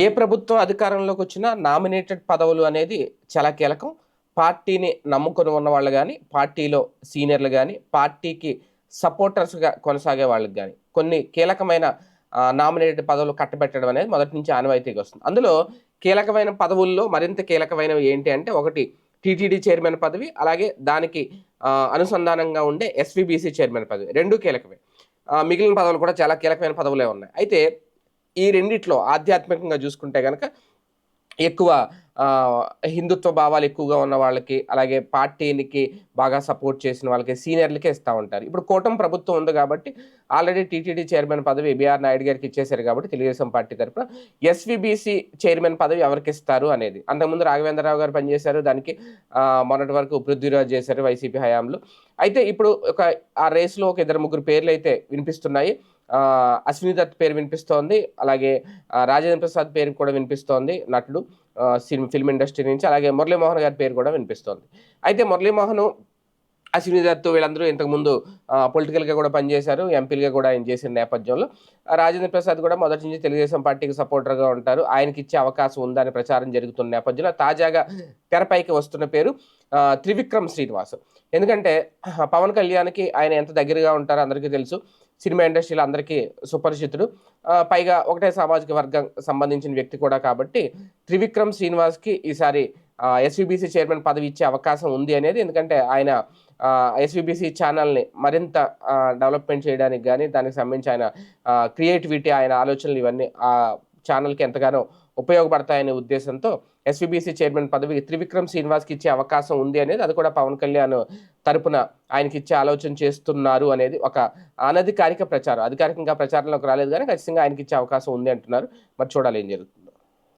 ఏ ప్రభుత్వం అధికారంలోకి వచ్చినా నామినేటెడ్ పదవులు అనేది చాలా కీలకం. పార్టీని నమ్ముకొని ఉన్న వాళ్ళు కానీ పార్టీలో సీనియర్లు కానీ పార్టీకి సపోర్టర్స్గా కొనసాగే వాళ్ళకి కానీ కొన్ని కీలకమైన నామినేటెడ్ పదవులు కట్టబెట్టడం అనేది మొదటి నుంచి ఆనవాయితీగా వస్తుంది. అందులో కీలకమైన పదవుల్లో మరింత కీలకమైనవి ఏంటి అంటే ఒకటి టీటీడీ చైర్మన్ పదవి అలాగే దానికి అనుసంధానంగా ఉండే ఎస్విబిసి చైర్మన్ పదవి రెండు కీలకమే. మిగిలిన పదవులు కూడా చాలా కీలకమైన పదవులే ఉన్నాయి. అయితే ఈ రెండిట్లో ఆధ్యాత్మికంగా చూసుకుంటే కనుక ఎక్కువ హిందుత్వ భావాలు ఎక్కువగా ఉన్న వాళ్ళకి అలాగే పార్టీనికి బాగా సపోర్ట్ చేసిన వాళ్ళకి సీనియర్లకే ఇస్తూ ఉంటారు. ఇప్పుడు కూటమి ప్రభుత్వం ఉంది కాబట్టి ఆల్రెడీ టీటీడీ చైర్మన్ పదవి బిఆర్ నాయుడు గారికి ఇచ్చేశారు కాబట్టి తెలుగుదేశం పార్టీ తరఫున ఎస్విబిసి చైర్మన్ పదవి ఎవరికి ఇస్తారు అనేది. అంతకుముందు రాఘవేంద్రరావు గారు పనిచేశారు దానికి మొన్నటి వరకు పృథ్వీరాజ్ చేశారు వైసీపీ హయాంలో. అయితే ఇప్పుడు ఒక ఆ రేస్లో ఒక ఇద్దరు ముగ్గురు పేర్లు అయితే వినిపిస్తున్నాయి. అశ్విని దత్ పేరు వినిపిస్తోంది. అలాగే రాజేంద్ర ప్రసాద్ పేరు కూడా వినిపిస్తోంది నటుడు. సినిమా ఫిల్మ్ ఇండస్ట్రీ నుంచి అలాగే మురళీమోహన్ గారి పేరు కూడా వినిపిస్తోంది. అయితే మురళీమోహన్ అశ్విని దత్ వీళ్ళందరూ ఇంతకుముందు పొలిటికల్గా కూడా పనిచేశారు ఎంపీలుగా కూడా ఆయన చేసిన నేపథ్యంలో. రాజేంద్ర ప్రసాద్ కూడా మొదటి నుంచి తెలుగుదేశం పార్టీకి సపోర్టర్గా ఉంటారు. ఆయనకి ఇచ్చే అవకాశం ఉందని ప్రచారం జరుగుతున్న నేపథ్యంలో తాజాగా తెరపైకి వస్తున్న పేరు త్రివిక్రమ్ శ్రీనివాస్. ఎందుకంటే పవన్ కళ్యాణ్కి ఆయన ఎంత దగ్గరగా ఉంటారో అందరికీ తెలుసు. సినిమా ఇండస్ట్రీలో అందరికీ సుపరిచితుడు. పైగా ఒకటే సామాజిక వర్గం సంబంధించిన వ్యక్తి కూడా కాబట్టి త్రివిక్రమ్ శ్రీనివాస్కి ఈసారి ఎస్విబిసి చైర్మన్ పదవి ఇచ్చే అవకాశం ఉంది అనేది ఎందుకంటే ఆయన ఎస్విబిసి ఛానల్ని మరింత డెవలప్మెంట్ చేయడానికి కానీ దానికి సంబంధించి ఆయన క్రియేటివిటీ ఆయన ఆలోచనలు ఇవన్నీ ఆ ఛానల్కి ఎంతగానో ఉపయోగపడతాయనే ఉద్దేశంతో ఎస్విబిసి చైర్మన్ పదవి త్రివిక్రమ్ శ్రీనివాస్కి ఇచ్చే అవకాశం ఉంది అనేది అది కూడా పవన్ కళ్యాణ్ తరపున ఆయనకి ఇచ్చే ఆలోచన చేస్తున్నారు అనేది ఒక అనధికారిక ప్రచారం. అధికారికంగా ప్రచారంలోకి రాలేదు కానీ ఖచ్చితంగా ఆయనకి ఇచ్చే అవకాశం ఉంది అంటున్నారు. మరి చూడాలి ఏం జరుగుతుంది.